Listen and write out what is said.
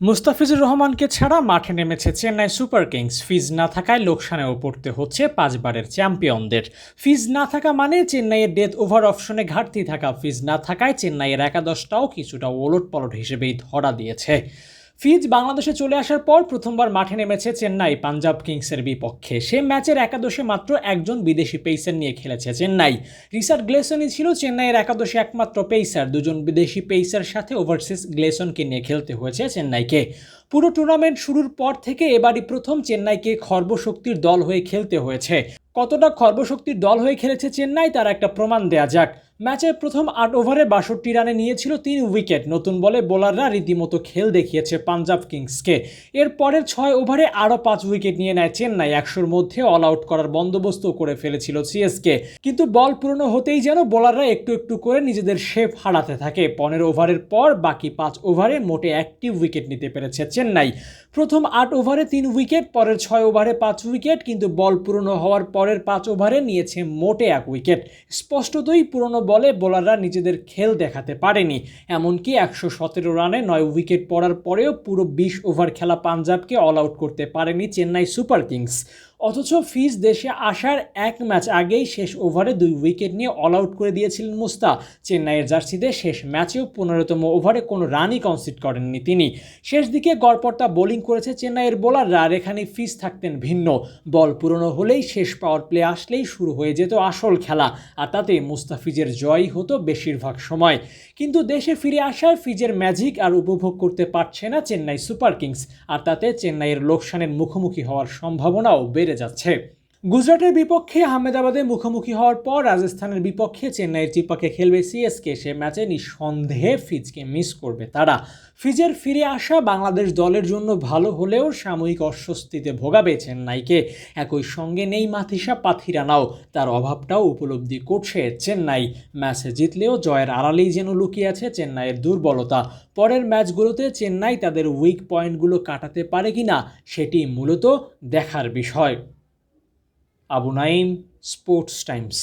মুস্তাফিজুর রহমানকে ছাড়া মাঠে নেমেছে চেন্নাই সুপার কিংস। ফিজ না থাকায় লোকসানেও পড়তে হচ্ছে পাঁচবারের চ্যাম্পিয়নদের। ফিজ না থাকা মানে চেন্নাইয়ের ডেথ ওভার অপশনে ঘাটতি থাকা। ফিজ না থাকায় চেন্নাইয়ের একাদশটাও কিছুটা ওলট পলট হিসেবেই ধরা দিয়েছে। ফিজ বাংলাদেশে চলে আসার পর প্রথমবার মাঠে নেমেছে চেন্নাই পাঞ্জাব কিংসের বিপক্ষে। সে ম্যাচের একাদশে মাত্র একজন বিদেশি পেসার নিয়ে খেলেছে চেন্নাই। রিসার্ড গ্লেসনই ছিল চেন্নাইয়ের একাদশে একমাত্র পেসার। দুজন বিদেশি পেসার সাথে ওভারসিজ গ্লেসনকে নিয়ে খেলতে হয়েছে চেন্নাইকে। পুরো টুর্নামেন্ট শুরুর পর থেকে এবারই প্রথম চেন্নাইকে খর্বশক্তির দল হয়ে খেলতে হয়েছে। কতটা খর্বশক্তির দল হয়ে খেলেছে চেন্নাই তার একটা প্রমাণ দেয়া যাক। ম্যাচের প্রথম আট ওভারে বাষট্টি রানে নিয়েছিল তিন উইকেট। নতুন বলে বোলাররা রীতিমতো খেল দেখিয়েছে পাঞ্জাব কিংসকে। এর পরের ছয় ওভারে আরও পাঁচ উইকেট নিয়ে নেয় চেন্নাই। একশোর মধ্যে অল আউট করার বন্দোবস্ত করে ফেলেছিল সিএসকে। কিন্তু বল পুরনো হতেই যেন বোলাররা একটু একটু করে নিজেদের শেপ হারাতে থাকে। পনেরো ওভারের পর বাকি পাঁচ ওভারে মোটে একটি উইকেট নিতে পেরেছে চেন্নাই। প্রথম আট ওভারে তিন উইকেট, পরের ছয় ওভারে পাঁচ উইকেট, কিন্তু বল পূর্ণ হওয়ার পরের পাঁচ ওভারে নিয়েছে মোটে এক উইকেট। স্পষ্টতই পুরনো বলে বোলাররা নিজেদের খেল দেখাতে পারেনি। এমনকি একশো সতেরো রানে নয় উইকেট পড়ার পরেও পুরো বিশ ওভার খেলা পাঞ্জাবকে অল আউট করতে পারেনি চেন্নাই সুপার কিংস। অথচ ফিজ দেশে আসার এক ম্যাচ আগেই শেষ ওভারে দুই উইকেট নিয়ে অল আউট করে দিয়েছিলেন মুস্তা চেন্নাইয়ের জার্সিতে শেষ ম্যাচেও পনেরোতম ওভারে কোনো রানই কনসিড করেননি তিনি। শেষ দিকে গড়পড়তা বোলিং করেছে চেন্নাইয়ের বোলাররা, আর এখানে ফিজ থাকতেন ভিন্ন। বল পুরনো হলেই শেষ পাওয়ার প্লে আসলেই শুরু হয়ে যেত আসল খেলা, আর তাতে মুস্তাফিজের জয়ই হতো বেশিরভাগ সময়। কিন্তু দেশে ফিরে আসায় ফিজের ম্যাজিক আর উপভোগ করতে পারছে না চেন্নাই সুপার কিংস, আর তাতে চেন্নাইয়ের লোকসানের মুখোমুখি হওয়ার সম্ভাবনাও বেড়ে যাচ্ছে গুজরাটের বিপক্ষে আহমেদাবাদে মুখোমুখি হওয়ার পর রাজস্থানের বিপক্ষে চেন্নাইয়ের চিপাকে খেলবে সিএসকে। সে ম্যাচে নিঃসন্দেহে ফিজকে মিস করবে তারা। ফিজের ফিরে আসা বাংলাদেশ দলের জন্য ভালো হলেও সাময়িক অস্বস্তিতে ভোগাবে চেন্নাইকে। একই সঙ্গে নেই মাথিসা পাথিরানাও। তার অভাবটাও উপলব্ধি করছে চেন্নাই। ম্যাচে জিতলেও জয়ের আড়ালেই যেন লুকিয়ে আছে চেন্নাইয়ের দুর্বলতা। পরের ম্যাচগুলোতে চেন্নাই তাদের উইক পয়েন্টগুলো কাটাতে পারে কিনা, সেটি মূলত দেখার বিষয়। Abu Naim sports times.